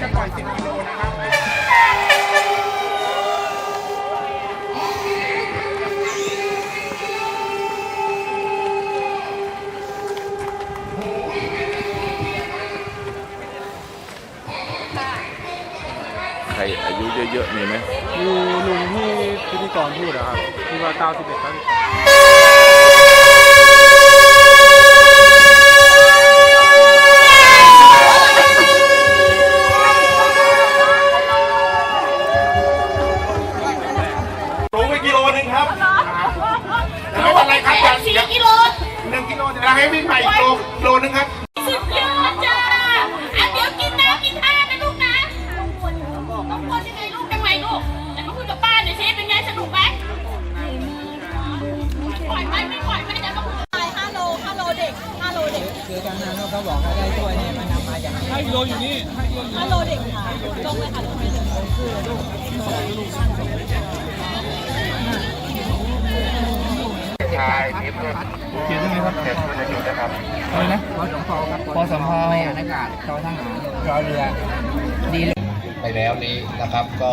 จะปล่อยสิบกิโลนะครับใครอายุเยอะๆมีไหม อยู่นุ่งที่พิธีกรพูดนะครับที่ว่า 91 92 คือทางนั้นเขาบอกว่าได้ถ้วยเนี่ยมันนำมาจากให้าโลอยู่นี่ให้โยอยู่ให้โลเด็กค่ะลงเลยค่ะลงเลยชายเทปเขียนยังไงครับเขียนคุณอยู่นะครับอะไรนะพอสมพอครับพอสมพอไม่อากาศจอทหารรอเรือดีเลยไปแล้วนี้นะครับก็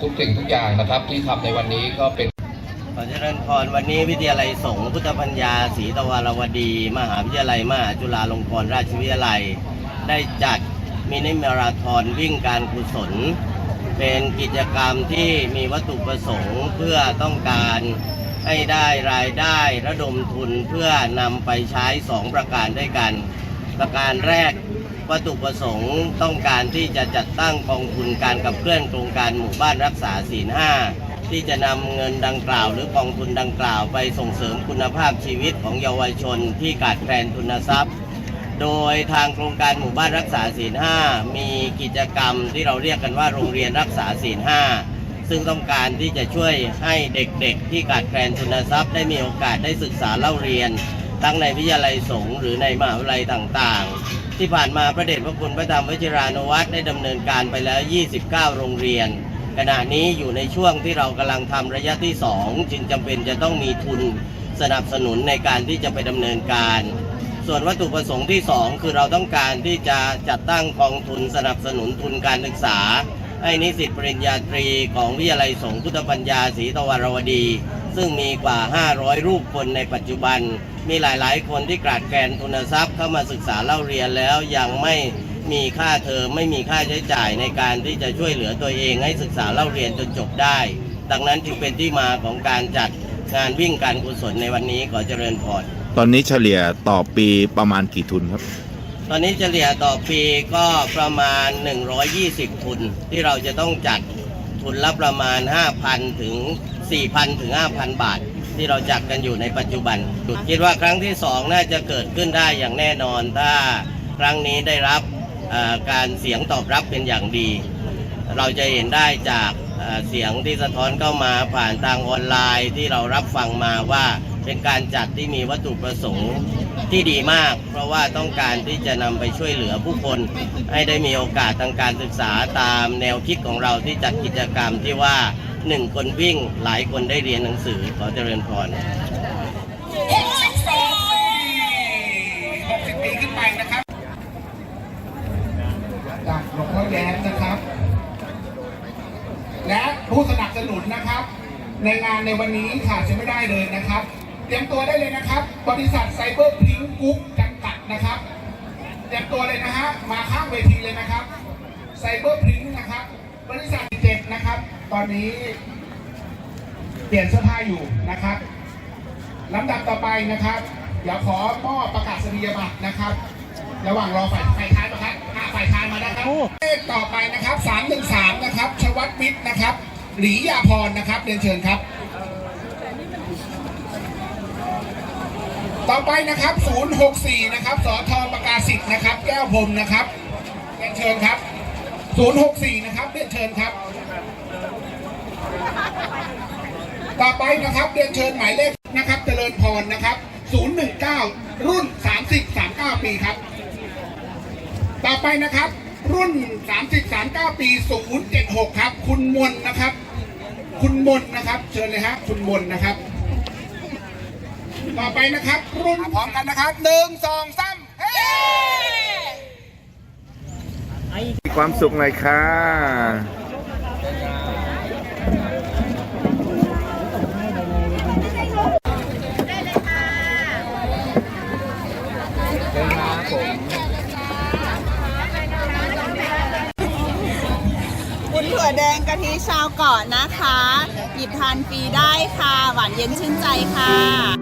ทุกสิ่งทุกอย่างนะครับที่ทำในวันนี้ก็เป็น ขอเจริญพรวันนี้วิทยาลัยสงฆ์พุทธปัญญาศรีตะวันวดี มหาวิทยาลัยมหาจุฬาลงกรณราชวิทยาลัย ได้จัดมินิมาราธอนวิ่งการกุศล เป็นกิจกรรมที่มีวัตถุประสงค์เพื่อต้องการให้ได้รายได้ระดมทุนเพื่อนำไปใช้ 2 ประการด้วยกัน ประการแรกวัตถุประสงค์ต้องการที่จะจัดตั้งกองทุนการกับเคลื่อนโครงการหมู่บ้านรักษาศีลห้า ที่จะนำเงินดังกล่าว หรือกองทุนดังกล่าว ไปส่งเสริมคุณภาพชีวิตของเยาวชนที่ขาดแคลนทุนทรัพย์ โดยทางโครงการหมู่บ้านรักษาศีลห้ามีกิจกรรมที่เราเรียกกันว่าโรงเรียนรักษาศีลห้าซึ่งต้องการที่จะช่วยให้เด็กๆ ที่ขาดแคลนทุนทรัพย์ ได้มีโอกาสได้ศึกษาเล่าเรียน ทั้งในวิทยาลัยสงฆ์หรือในมหาวิทยาลัยต่างๆ ที่ผ่านมาพระเดชพระคุณพระธรรมวชิรานุวัตรได้ดำเนินการไปแล้ว 29 โรงเรียน ขณะนี้อยู่ในช่วงที่เรากำลังทำระยะที่ 2 จึงจำเป็นจะต้องมีทุนสนับสนุนในการที่จะไปดำเนินการ ส่วนวัตถุประสงค์ที่ 2 คือเราต้องการที่จะจัดตั้งกองทุนสนับสนุนทุนการศึกษา ให้นิสิตปริญญาตรีของวิทยาลัยสงฆ์พุทธปัญญาศรีตะวันรวดี ซึ่งมีกว่า 500 รูปคนในปัจจุบัน มีหลายๆ คนที่กราดแกนทุนทรัพย์เข้ามาศึกษาเล่าเรียนแล้วยังไม่ มีค่าเทอมไม่มีค่าใช้จ่ายในการที่จะช่วยเหลือตัวเองให้ศึกษาเล่าเรียนจนจบได้ ดังนั้นจึงเป็นที่มาของการจัดงานวิ่งการกุศลในวันนี้ขอเจริญพรตอนนี้เฉลี่ยต่อปีประมาณกี่ทุนครับ ตอนนี้เฉลี่ยต่อปีก็ประมาณ 120 ทุนที่เราจะต้องจัดทุนละประมาณ 5,000 ถึง 4,000 ถึง 5,000 บาท ที่เราจัดกันอยู่ในปัจจุบันคิดว่าครั้งที่ 2 น่าจะเกิดขึ้นได้อย่างแน่นอนถ้าครั้งนี้ได้รับเอ่อ การเสียงตอบรับเป็นอย่างดี เราจะเห็นได้จากเสียงที่สะท้อนเข้ามาผ่านทางออนไลน์ที่เรารับฟังมาว่าเป็นการจัดที่มีวัตถุประสงค์ที่ดีมาก เพราะว่าต้องการที่จะนำไปช่วยเหลือผู้คน ให้ได้มีโอกาสทางการศึกษาตามแนวคิดของเราที่จัดกิจกรรมที่ว่าหนึ่งคนวิ่งหลายคนได้เรียนหนังสือขอเจริญพร60ปีขึ้นไปนะครับ หลวงพ่อแย้มนะครับ และผู้สนับสนุนนะครับ ในงานในวันนี้ขาดจะไม่ได้เลยนะครับ เตรียมตัวได้เลยนะครับ บริษัทไซเบอร์พิงกุ๊กจำกัดนะครับ เตรียมตัวเลยนะฮะมาข้างเวทีเลยนะครับไซเบอร์พิงนะครับ บริษัทเจ็ดนะครับ ตอนนี้ เปลี่ยนเสื้อผ้าอยู่นะครับลำดับต่อไปนะครับ เดี๋ยวขอมอบประกาศนียบัตรนะครับ ระหว่างรอฝ่ายฝ่ายค้านน ฝ่ายค้านมานะครับเลขต่อไปนะครับ 313 นะครับ ชวัตวิทย์นะครับ หลียาพรนะครับเรียนเชิญครับ ต่อไปนะครับ 064 นะครับ สอทอประกาศสิทธิ์นะครับ แก้วพรมนะครับเรียนเชิญครับ 064 นะครับเรียนเชิญครับ ต่อไปนะครับเรียนเชิญหมายเลขนะครับ เจริญพรนะครับ 019 รุ่น 30 39 ปีครับ ต่อไปนะครับ รุ่น 30 39 ปี 076 ครับ คุณมนนะครับ คุณมนนะครับ เชิญเลยฮะคุณมนนะครับ ต่อไปนะครับ รุ่นพร้อมกันนะครับหนึ่งสองสามเฮ้ มีความสุขหน่อยค่ะ งกับะทิชาวเกาะนะคะ หยิบทานฟรีได้ค่ะ หวานเย็นชื่นใจค่ะ